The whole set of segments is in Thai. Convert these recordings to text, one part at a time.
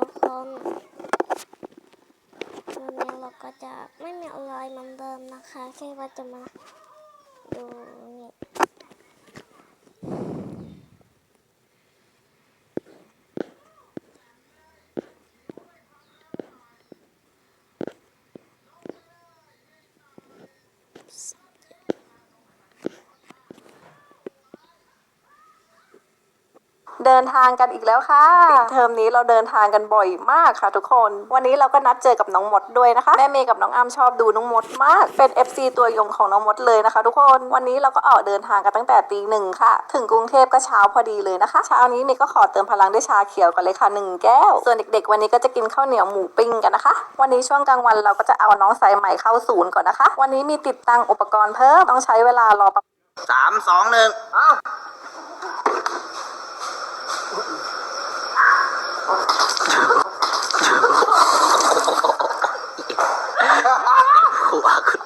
ทุกคนวันนี้เราก็จะไม่มีอะไรเหมือนเดิมนะคะแค่ว่าจะมาดูนี่ เดินทางกันอีกแล้วค่ะปิดเทอมนี้เราเดินทางกันบ่อยมากค่ะทุกคน วันนี้เราก็นัดเจอกับน้องมดด้วยนะคะ แม่เมย์กับน้องอ้ำชอบดูน้องมดมาก เป็น FC ตัวยงของน้องมดเลยนะคะ ทุกคน วันนี้เราก็ออกเดินทางกันตั้งแต่ตีหนึ่งค่ะ ถึงกรุงเทพก็เช้าพอดีเลยนะคะ เช้านี้เมย์ก็ขอเติมพลังด้วยชาเขียวกันเลยค่ะหนึ่งแก้ว ส่วนเด็กๆ วันนี้ก็จะกินข้าวเหนียวหมูปิ้งกันนะคะ วันนี้ช่วงกลางวันเราก็จะเอาน้องสายใหม่เข้าศูนย์ก่อนนะคะ วันนี้มีติดตั้งอุปกรณ์เพิ่ม ต้องใช้เวลารอประสามสองหนึ่ง ขู่อาคุณ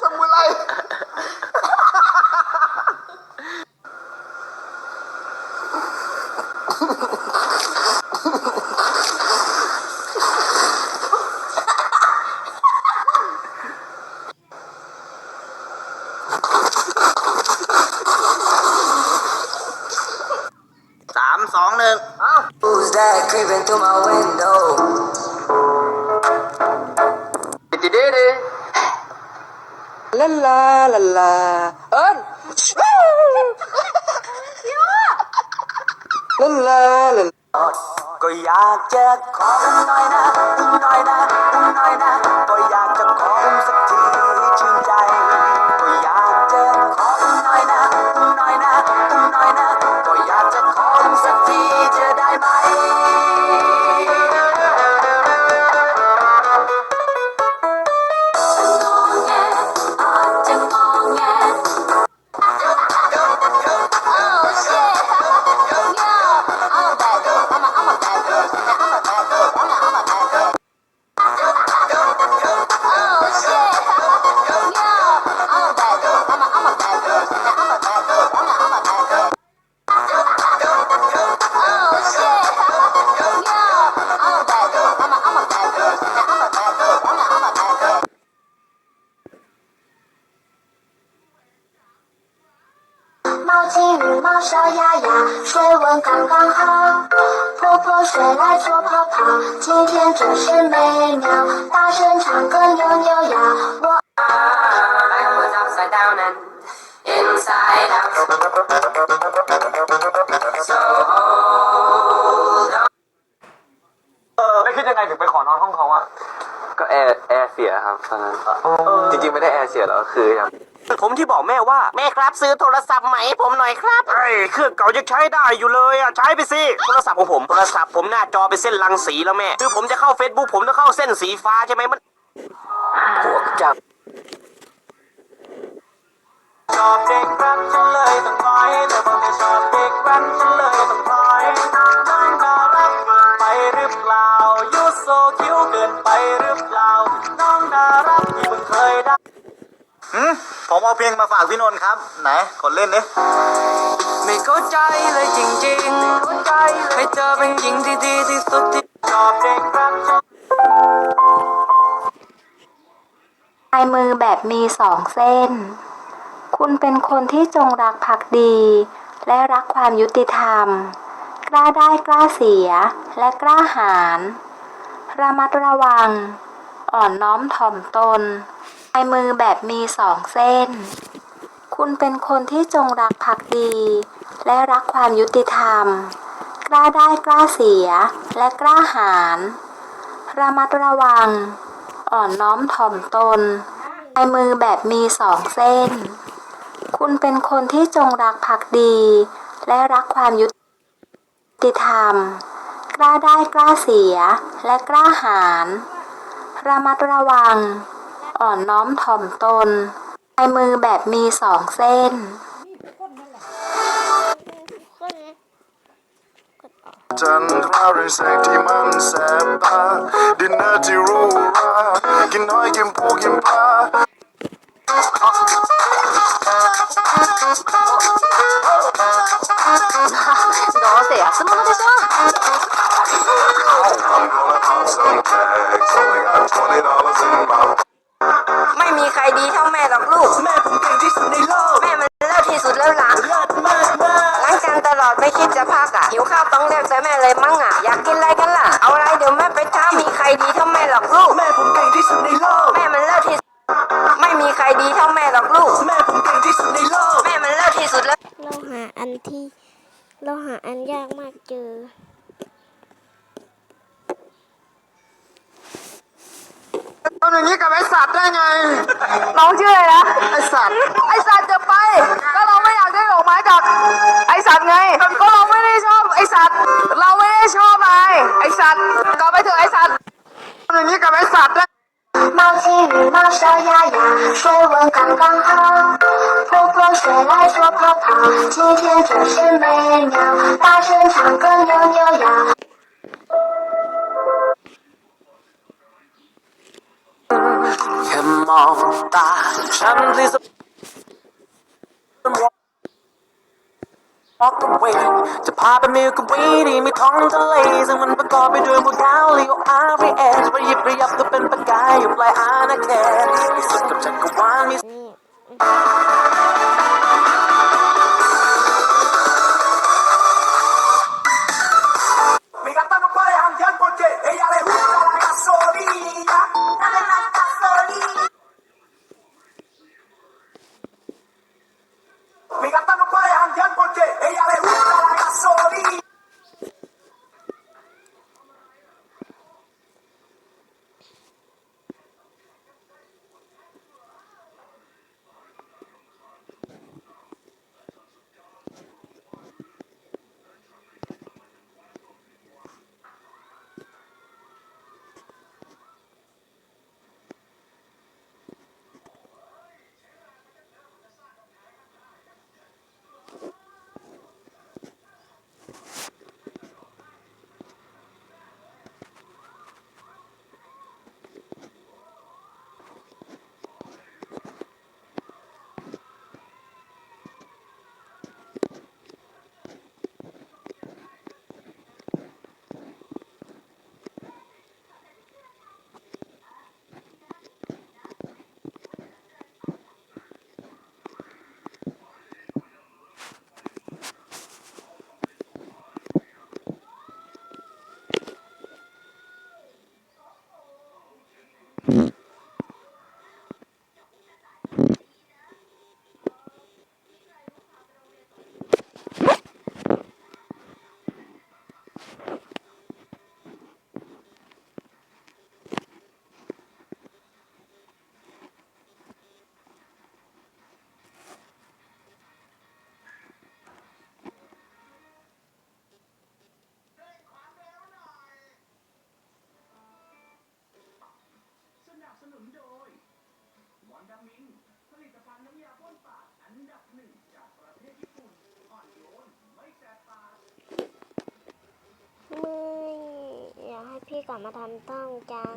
สมุไร สามสองหนึ่ง Who's that creeping through my window? ดิดิดิดิลาลาลาลาเอิญลาลาลาก็อยากจะขออุ้มหน่อยนะอุ้มหน่อยนะ 是美妙，大声唱歌扭扭腰，我。 Backwards, upside down and inside out. So hold on. แล้วคิดยังไงถึงไปขอนอนห้องเขาอะ ก็แอร์แอร์เสียครับตอนนั้นจริงๆไม่ได้แอร์เสียหรอกคืออย ากผมที่บอกแม่ว่า แม่ครับซื้อโทรศัพท์ใหม่ให้ผมหน่อยครับไอ้เครื่องเก่ายังใช้ได้อยู่เลยอะใช้ไปสิโทรศัพท์ของผมโทรศัพท์ผมหน้าจอเป็นเส้นรังสีแล้วแม่คือผมจะเข้า Facebook ผมต้องเข้าเส้นสีฟ้าใช่ไหมมันพวกเจ้าชอบเด็กรักฉันเลยต้องคอยแต่พอไม่ชอบเด็กรักฉัน เอาเพลงมาฝากพี่นนท์ครับ ไหนกดเล่นดิไม่เข้าใจเลยจริงๆเข้าใจให้เธอเป็นหญิงที่ดีที่สุดที่ชอบเด็กรักลายมือแบบมีสองเส้น คุณเป็นคนที่จงรักภักดี และรักความยุติธรรม กล้าได้กล้าเสียและกล้าหาญระมัดระวัง อ่อนน้อมถ่อมตนายมือแบบมีสองเส้น คุณเป็นคนที่จงรักภักดี และรักความยุติธรรม กล้าได้กล้าเสีย และกล้าหาญ ระมัดระวัง อ่อนน้อมถ่อมตนลายมือแบบมีสองเส้น คุณเป็นคนที่จงรักภักดี และรักความยุติธรรม กล้าได้กล้าเสีย และกล้าหาญ ระมัดระวัง อ่อนน้อมถ่อมตน ลายมือแบบมีสองเส้น คนนี้กดออก จันทราเรืองแสงที่มันแสบตา ดินเนอร์ที่หรู้รา กินน้อยกินผู้กินปลา どうせ安物でしょ ที่สุดในโลก แม่มันเลิศที่สุดไม่มีใครดีเท่าแม่หรอกลูก แม่ผมเก่งที่สุดในโลก แม่มันเลิศที่สุดแล้วเราหาอันที่ เราหาอันยากมากเจอ ทำอย่างนี้กับไอสัตว์ได้ไง น้องชื่ออะไรนะ ไอสัตว์ ไอสัตว์จะไป ก็เราไม่อยากได้ดอกไม้จากไอสัตว์ไง ก็เราไม่ได้ชอบไอสัตว์ เราไม่ได้ชอบนายไอสัตว์ก็ไปเถอะไอสัตว์ ทำอย่างนี้กับไอสัตว์ได้ 猫起羽毛，小鸭鸭，水温刚刚好，喝口水来做泡泡。今天真是美妙，大声唱歌扭扭腰。Walk away จะพาไปมิลกวีที่มีท้องทะเลซึ่งมันประกอบไปด้วยหมวกดาวลีโออาร์วีเอสประยิบประยับก็เป็นประกายอยู่ปลายอาณาเขตมีสุดกับจักรวาลมี พี่กลับมาทำต้องจัง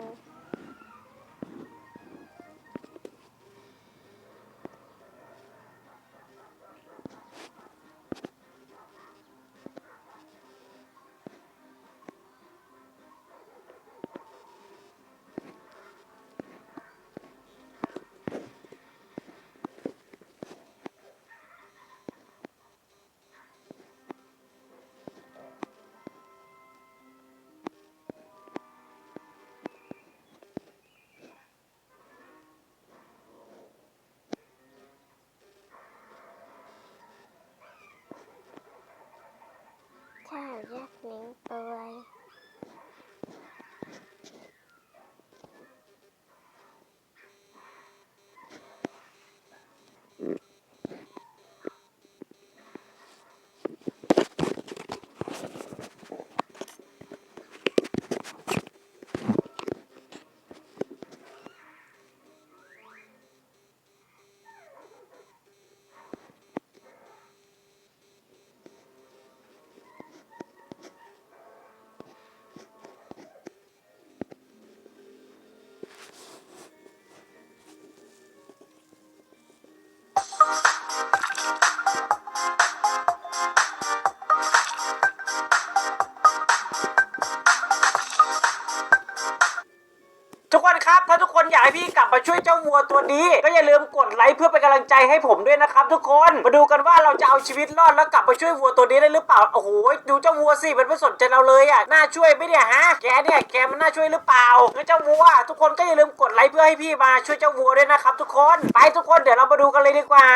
นะคนครับ ถ้าทุกคนอยากให้พี่กลับมาช่วยเจ้าวัวตัวนี้ ก็อย่าลืมกดไลค์เพื่อเป็นกำลังใจให้ผมด้วยนะครับ ทุกคนมาดูกันว่าเราจะเอาชีวิตรอดแล้วกลับมาช่วยวัวตัวนี้ได้หรือเปล่าโอ้โหดูเจ้าวัวสิมันไม่สนใจเราเลยอะน่าช่วยไหมเนี่ยฮะแกเนี่ยแกมันน่าช่วยหรือเปล่างั้เจ้าวัว ทุกคนก็อย่าลืมกดไลค์เพื่อให้พี่มาช่วยเจ้าวัวด้วยนะครับ ทุกคนไปทุกคนเดี๋ยวเรามาดูกันเลยดีกว่า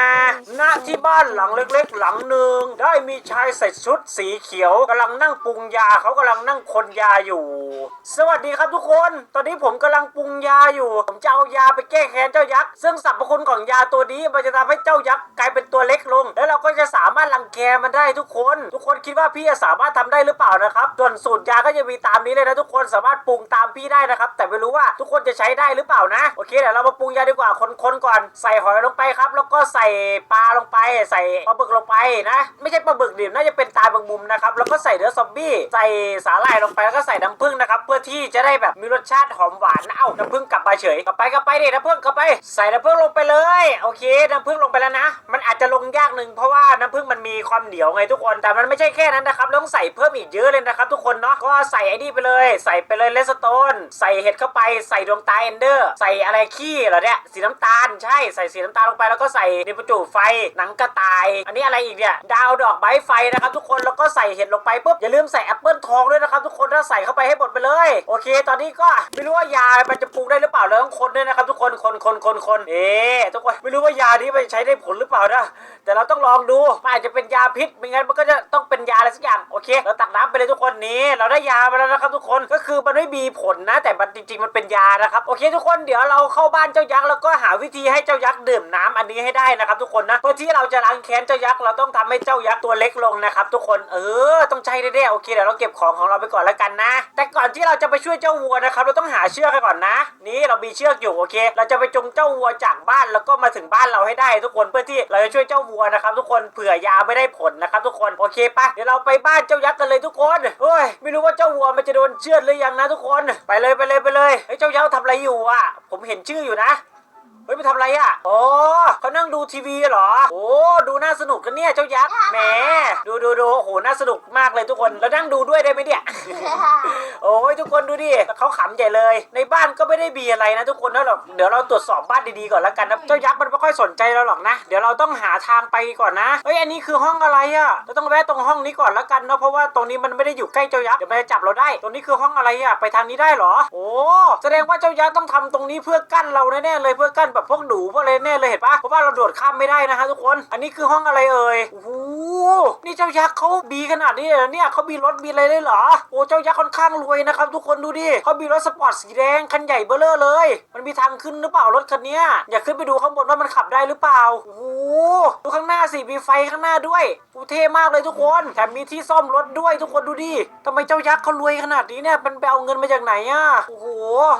ณที่บ้านหลังเล็ก ๆ หลังหนึ่งได้มีชายใส่ชุดสีเขียวกำลังนั่งปรุงยาเขากำลังนั่งคนยาอยู่ สวัสดีครับทุกคน ตอนนี้ผมกำลังปรุงยาอยู่ ผมจะเอายาไปแก้แค้นเจ้ายักษ์ ซึ่งสรรพคุณของยาตัวนี้มันจะทำให้เจ้ายักษ์กลายเป็นตัวเล็กลง แล้วเราก็จะสามารถรังแกมันได้ทุกคน ทุกคนคิดว่าพี่จะสามารถทำได้หรือเปล่านะครับ ส่วนสูตรยาก็จะมีตามนี้เลยนะทุกคนสามารถปรุงตามพี่ได้นะครับ แต่ไม่รู้ว่าทุกคนจะใช้ได้หรือเปล่านะ โอเคเดี๋ยวเรามาปรุงยาดีกว่า คนๆก่อน ใส่หอยลงไปครับ แล้วก็ใส่ปลาลงไป ใส่ปลาบึกลงไปนะ ไม่ใช่ปลาบึกดิบน่าจะเป็นตาบางมุมนะครับ แล้วก็ใส่เนื้อซอมบี้ ใส่สาหร่ายลงไป แล้วก็ใส่น้ำผึ้งนะครับ เพื่อที่จะได้แบบมีรสชาติหอมหวานเอ้าน้ำผึ้งกลับมาเฉย กลับไปกลับไปดิน้ำผึ้งกลับไป ใส่น้ำผึ้งลงไปเลย โอเค น้ำผึ้งลงไปแล้วนะ มันอาจจะลงยากหนึ่งเพราะว่าน้ำผึ้งมันมีความเหนียวไงทุกคน แต่มันไม่ใช่แค่นั้นนะครับต้องใส่เพิ่มอีกเยอะเลยนะครับทุกคนเนาะ ก็ใส่ไอ้นี่ไปเลย ใส่ไปเลยเลสโตน ใส่เห็ดเข้าไป ใส่ดวงตาเอนเดอร์ ใส่อะไรขี้เหรอเนี่ย สีน้ำตาล ใช่ ใส่สีน้ำตาลลงไปแล้วก็ใส่ในประจุไฟ หนังกระต่าย อันนี้อะไรอีกเนี่ย ดาวดอกไม้ไฟนะครับทุกคน แล้วก็ใส่เห็ดลงไปปุ๊บ อย่าลืมใส่แอปเปิลทองด้วยนะครับ ทุกคนถ้าใส่เข้าไปให้หมดไปเลย โอเค ตอนนี้ก็ไม่รู้ว่ายามันจะปรุงได้หรือเปล่าเราต้องคนด้วยนะครับ ทุกคนคนคนคนคนเอ๊ทุกคนไม่รู้ว่ายานี้มันใช้ได้ผลหรือเปล่านะแต่เราต้องลองดูมันอาจจะเป็นยาพิษไม่งั้นมันก็จะต้องเป็นยาอะไรสักอย่างโอเค เราตักน้ำไปเลยทุกคนนี้ เราได้ยามาแล้วนะครับทุกคนก็คือมันไม่มีผลนะ แต่มันจริง ๆ มันเป็นยานะครับโอเค ทุกคนเดี๋ยวเราเข้าบ้านเจ้ายักษ์แล้วก็หาวิธีให้เจ้ายักษ์ดื่มน้ำอันนี้ให้ได้นะครับ ทุกคนนะเพื่อที่เราจะล้างแค้นเจ้ายักษ์เราต้องทำให้เจ้ายักษ์ตัวเล็กลงนะครับทุกคนเออต้องใช้แน่ๆโอเคเดี๋ยวเราเก็บของของเราไปก่อนแล้วกันนะ แต่ก่อนที่เราจะไปช่วยเจ้าวัวนะครับ เราต้องหาเชือกกันก่อนนะ นี่เรามีเชือกอยู่โอเค เราจะไปจงเจ้าวัวจากบ้านแล้วก็มาถึงบ้านเราให้ได้ ทุกคนเพื่อที่เราจะช่วยเจ้าวัวนะครับ ทุกคนเผื่อยาไม่ได้ผลนะครับ ทุกคนโอเคปะเดี๋ยวเราไปบ้านเจ้ายักษ์กันเลยทุกคนเฮ้ยไม่รู้ว่าเจ้าวัวมันจะโดนเชือดหรือยังนะ ทุกคนไปเลยไปเลยไปเลยเฮ้ยเจ้ายักษ์ทำอะไรอยู่อะ ผมเห็นชื่ออยู่นะเฮ้ยไปทำอะไรอะโอ้เขานั่งดูทีวีเหรอ โอ้ ดูน่าสนุกกันเนี่ยเจ้ายักษ์ แหม ดูดูดู โอ้โหน่าสนุกมากเลยทุกคนแล้วนั่งดูด้วยได้ไหมเนี่ย โอ้ยทุกคนดูดิเขาขำใหญ่เลย ในบ้านก็ไม่ได้มีอะไรนะทุกคนนะหรอกเดี๋ยวเราตรวจสอบบ้านดีๆก่อนแล้วกันนะเจ้ายักษ์มันไม่ค่อยสนใจเราหรอกนะเดี๋ยวเราต้องหาทางไปก่อนนะเฮ้ยอันนี้คือห้องอะไรอะเราต้องแวะตรงห้องนี้ก่อนแล้วกันเนาะเพราะว่าตรงนี้มันไม่ได้อยู่ใกล้เจ้ายักษ์เดี๋ยวมันจะจับเราได้ ตรงนี้คือห้องอะไรอะไปทางนี้ได้เหรอ โอ้แสดงว่าเจ้ายักษ์ต้องทำตรงนี้เพื่อกั้นเราแน่ๆเลยเพื่อกั้นแบบพวกหนูพวกอะไรแน่เลยเห็นปะเพราะว่าเราโดดข้ามไม่ได้นะฮะทุกคน อันนี้คือห้องอะไรเอ่ยโอ้โห นี่เจ้ายักษ์เขาบีขนาดนี้เลยเนี่ยเขามีรถมีอะไรเลยเหรอ โอ้เจ้ายักษ์ค่อนข้างรวยนะครับ ทุกคนดูดิเขามีรถสปอร์ตสีแดงคันใหญ่เบ้อเร่อเลย มันมีทางขึ้นหรือเปล่ารถคันนี้อยากขึ้นไปดูข้างบนว่ามันขับได้หรือเปล่าโอ้โหดูข้างหน้าสิมีไฟข้างหน้าด้วยโอ้เท่มากเลยทุกคนแถมมีที่ซ่อมรถด้วยทุกคนดูดิทำไมเจ้ายักษ์เขารวยขนาดนี้เนี่ยมันไปเอาเงินมาจากไหนอะโอ้โห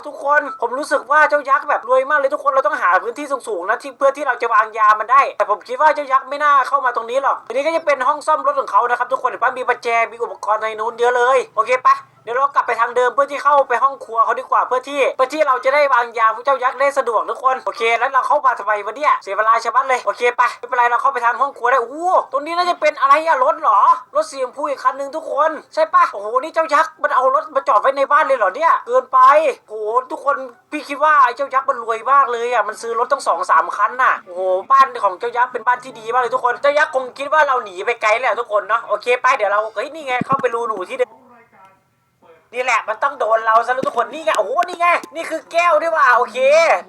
ทุกคนผมรู้สึกว่าเจ้ายักษ์แบบรวยมากเลยทุกคนเราต้องหาพื้นที่สูงๆนะที่เพื่อที่เราจะวางยามันได้ แต่ผมคิดว่าเจ้ายักษ์ไม่น่าเข้ามาตรงนี้หรอกทีนี้ก็จะเป็นห้องซ่อมรถของเขานะครับทุกคนเห็นปะมีประแจมีอุปกรณ์ในนู้นเยอะเลย โอเคปะ เดี๋ยวเรากลับไปทางเดิมเพื่อที่เข้าไปห้องครัวเขาดีกว่าเพื่อที่เพื่อที่เราจะได้วางยาพวกเจ้ายักษ์ได้สะดวกทุกคนโอเค แล้วเราเข้ามาทำไมวะเนี่ยเสียเวลาชะมัดเลยโอเคไปไม่เป็นไรเราเข้าไปทางห้องครัวได้โอ้โหตรงนี้น่าจะเป็นอะไรอะรถเหรอรถสีชมพูอีกคันหนึ่งทุกคนใช่ปะโอ้โหนี่เจ้ายักษ์มันเอารถมาจอดไว้ในบ้านเลยเหรอเนี่ยเกินไปโอ้โหทุกคนพี่คิดว่าไอ้เจ้ายักษ์มันรวยมากเลยอะมันซื้อรถตั้งสองสามคันน่ะโอ้โหบ้านของเจ้ายักษ์เป็นบ้านที่ดีมากเลยทุกคนเจ้ายักษ์คงคิดว่าเราหนีไปไกลแล้วทุกคนเนาะโอเคไปเดี๋ยวเราเฮ้ยนี่ไงเข้าไปรูหนูที่เดิม นี่แหละมันต้องโดนเราซะแล้วทุกคนนี่ไงโอ้โหนี่ไงนี่คือแก้วด้วยว่าโอเค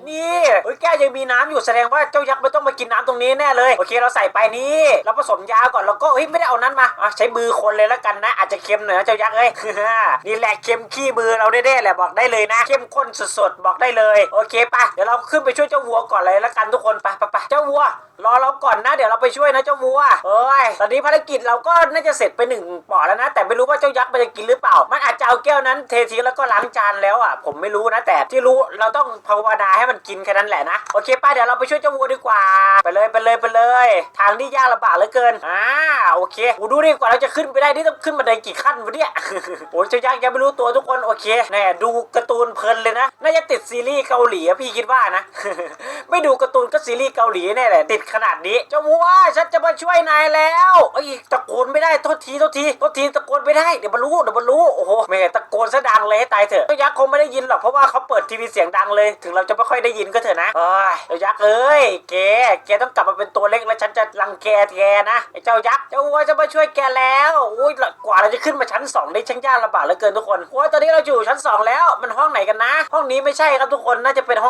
นี่เฮ้ยแก้วยังมีน้ำอยู่แสดงว่าเจ้ายักษ์ไม่ต้องมากินน้ำตรงนี้แน่เลยโอเคเราใส่ไปนี่เราผสมยาก่อนแล้วก็เฮ้ยไม่ได้เอานั้นมาอะใช้มือคนเลยแล้วกันนะ อาจจะเค็มหน่อยนะเจ้ายักษ์เอ้ยนี่แหละเค็มขี้มือเราแน่ๆแหละบอกได้เลยนะ เข้มข้นสดๆบอกได้เลย โอเคปะเดี๋ยวเราขึ้นไปช่วยเจ้าวัวก่อนเลยแล้วกันทุกคนไปไปไปเจ้าวัว รอเราก่อนนะ เดี๋ยวเราไปช่วยนะเจ้าวัวเอ้ยตอนนี้ภารกิจเราก็น่าจะเสร็จไปหนึ่งปอแล้วนะ แต่ไม่รู้ว่าเจ้ายักษ์มันจะกินหรือเปล่า มันอาจจะเอาแก้วนั้นเททิ้งแล้วก็ล้างจานแล้วอะผมไม่รู้นะ แต่ที่รู้เราต้องภาวนาให้มันกินแค่นั้นแหละนะโอเคป้าเดี๋ยวเราไปช่วยเจ้าวัวดีกว่า ไปเลยไปเลยไปเลย ทางที่ยากลำบากเหลือเกินอ่าโอเคกูดูดิกว่าเราจะขึ้นไปได้นี่ต้องขึ้นบันไดกี่ขั้นวะเนี่ยโอ้ยเจ้ายักษ์ยังไม่รู้ตัวทุกคนโอเคแน่ดูการ์ตูนเพลินเลยนะน่าจะติดซีรีส์เกาหลีอะพี่คิดว่านะ ไม่ดูการ์ตูนก็ซีรีส์เกาหลีแน่แหละติดขนาดนี้เจ้าวัวฉันจะมาช่วยนายแล้วเอ้ยตะโกนไม่ได้โทษทีโทษทีโทษทีตะโกนไม่ได้เดี๋ยวมันรู้เดี๋ยวมันรู้โอ้โหแม่ตะโกนซะดังเลยให้ตายเถอะเจ้ายักษ์คงไม่ได้ยินหรอกเพราะว่าเขาเปิดทีวีเสียงดังเลย ถึงเราจะไม่ค่อยได้ยินก็เถอะนะโอ้ยเจ้ายักษ์เอ้ยแกแกต้องกลับมาเป็นตัวเล็กแล้วฉันจะรังแกแกนะไอ้เจ้ายักษ์เจ้าวัวจะมาช่วยแกแล้วอุ้ยกว่าเราจะขึ้นมาชั้นสองได้ช่างยากลำบากเหลือเกินทุกคนโอ้ยตอนนี้เราอยู่ชั้นสองแล้วมันห้องไหนกันนะ ห้องนี้ไม่ใช่ครับทุกคนน่าจะเป็นห้อง